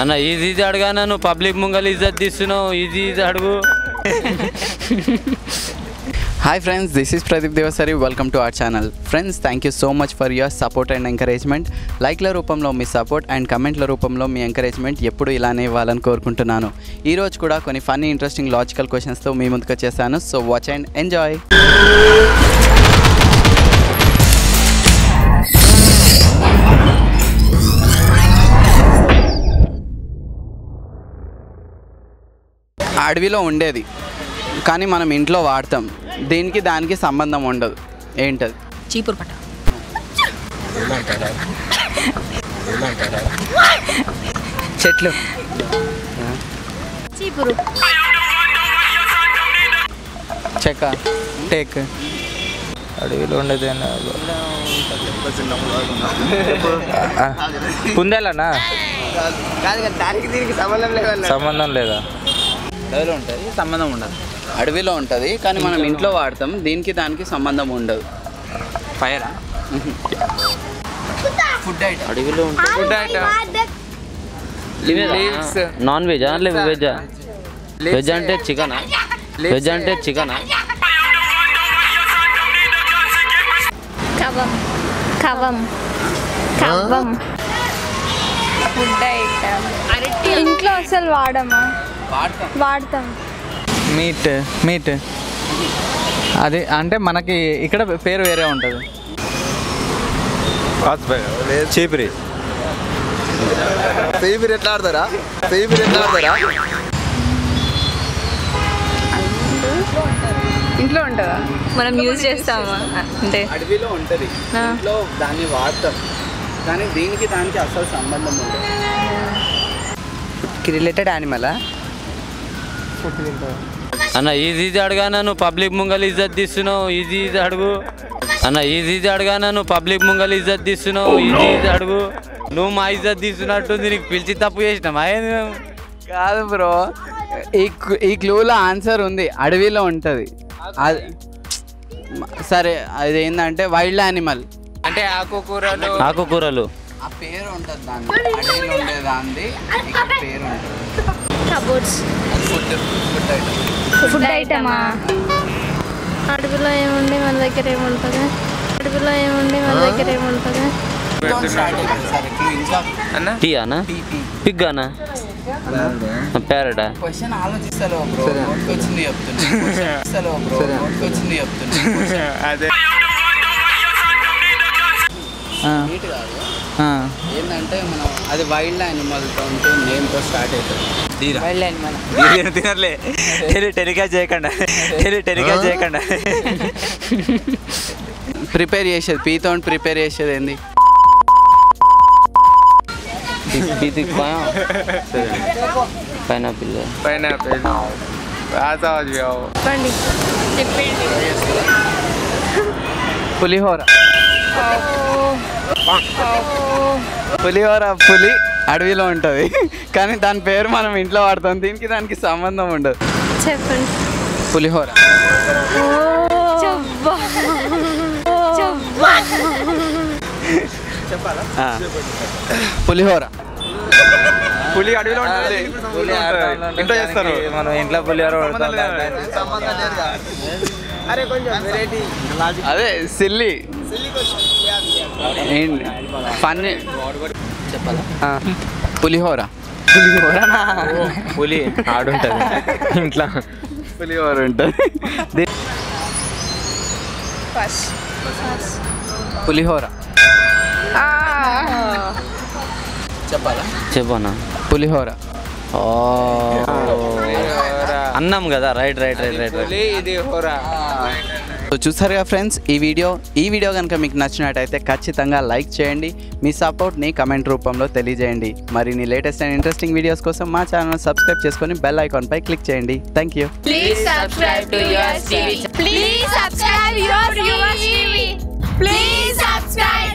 అన్న ఇది ఇది అడగానా నువ్వు పబ్లిక్ ముంగల్ ఇజ్జత్ తీస్తున్నావు ఇది ఇది అడుగు. Hi friends this is Pradeep Devasari welcome to our channel friends thank you so much for your support and encouragement లైక్ల రూపంలో మీ సపోర్ట్ అండ్ కమెంట్ల రూపంలో మీ ఎంకరేజ్మెంట్ ఎప్పుడు ఇలానే ఇవ్వాలని కోరుకుంటున్నాను. ఈ రోజు కూడా కొన్ని ఫన్నీ ఇంట్రెస్టింగ్ లాజికల్ క్వశ్చన్స్తో మీ ముందుకు వచ్చేసాను. సో వాచ్ అండ్ ఎంజాయ్ అడవిలో ఉండేది. కానీ మనం ఇంట్లో వాడతాం. దీనికి దానికి సంబంధం ఉండదు. ఏంటది? చీపురు పట్ట. చెట్లు. చీపురు. చెక్క. టేక్. అడవిలో ఉండేది కుందేలనా సంబంధం లేదా? అడవిలో ఉంటుంది సంబంధం ఉండదు. అడవిలో ఉంటుంది కానీ మనం ఇంట్లో వాడతాం దీనికి దానికి సంబంధం ఉండదు. ఫైరా? Food item. అడవిలో ఫుడ్ ఐటమ్. Non veg? లేదా వెజ్? వెజ్ అంటే చికెనా? వెజ్ అంటే చికెనా? కవం కవం కవం ఫుడ్ ఐటమ్. అసలు వాడమా? వాడతాం. Meat meat. అది అంటే మనకి ఇక్కడ పేరు వేరే ఉంటుంది. చీపురి. ఫేవర్ ఎట్లా ఆడతారా? ఫేవర్ ఎట్లా ఆడతారా? ఇంట్లో ఉంటుందా? మనం యూజ్ చేస్తామా? అంటే అడవిలో ఉంటుంది. ఇంట్లో దాన్ని వాడతాం. కానీ దీనికి దానికి అసలు సంబంధం ఉండదు. రిలేటెడ్ యానిమలా అన్న ఇది ఇది అడగానా నువ్వు పబ్లిక్ ముంగల్ ఇజ్జత్ తీస్తున్నావు ఇది ఇది అడుగు. అన్న ఇది ఇది అడగానా నువ్వు పబ్లిక్ ముంగల్ ఇజ్జత్ తీస్తున్నావు ఇది ఇది అడుగు. నువ్వు మా ఇజ్జత్ తీస్తున్నట్టుంది నీకు పిలిచి తప్పు మేము? కాదు బ్రో ఈ ఈ క్లూలో ఆన్సర్ ఉంది అడవిలో ఉంటుంది. అది సరే అది ఏంటంటే వైల్డ్ యానిమల్ అంటే ఆకుకూరలు. ఆకుకూరలు. ఆ పేరు ఉంటుంది దాన్ని అడవిలో ఉండే దాన్ని ఇక్కడ పేరు ఉంటుంది. Cupboards. Food food item. Food ఐటమా? అడవిలో ఏముంది? మన దగ్గర ఏముంటుంది? అడవిలో ఏముంది? మన దగ్గర ఏముంటుంది? పిగ్ క్వశ్చన్ ఆలోచిస్తాలో బ్రో. నోట్కొచ్చింది చెప్తున్నా. ఆలోచిస్తాలో బ్రో. నోట్కొచ్చింది చెప్తున్నా. అదే. నీట్ కాదు. ఏంటంటే మనం అది వైల్డ్ యానిమల్తో ఉంటే నేమ్తో స్టార్ట్ అవుతుంది. వైల్డ్ యానిమల్ తినర్లే టెలి టెలికాస్ట్ చేయకుండా. టెలి టెలికాస్ట్ చేయకుండా. ప్రిపేర్ చేసేది పీతో ప్రిపేర్ చేసేది ఏంది? పైనాపిల్ పైనాపిల్ పులిహోర. పులిహోర పులి అడవిలో ఉంటుంది. కానీ దాని పేరు మనం ఇంట్లో వాడతాం. దీనికి దానికి సంబంధం ఉండదు. చెప్పండి. పులిహోర. పులిహోర. పులి అడవిలో ఉంటుంది. ఇంట్లో చేస్తారు. మనం ఇంట్లో పులిహోర అరే కొంచెం వెరైటీ అదే సిల్లి చెప్పాలా పులిహోర. పులిహోరనా? పులి ఆడుంటది. ఇంట్లో. పులిహోర ఉంటుంది. పులిహోర. చెప్పాలా? చెప్పనా? పులిహోర. అన్నం కదా. Right right right right. ఇది హోరా. సో చూసారుగా ఫ్రెండ్స్ ఈ వీడియో ఈ వీడియో కనుక మీకు నచ్చినట్టయితే ఖచ్చితంగా లైక్ చేయండి. మీ సపోర్ట్ని కమెంట్ రూపంలో తెలియజేయండి. మరిన్ని లేటెస్ట్ అండ్ ఇంట్రెస్టింగ్ వీడియోస్ కోసం మా ఛానల్ సబ్స్క్రైబ్ చేసుకొని బెల్ ఐకాన్పై క్లిక్ చేయండి. Thank you please subscribe to your TV please subscribe your TV please subscribe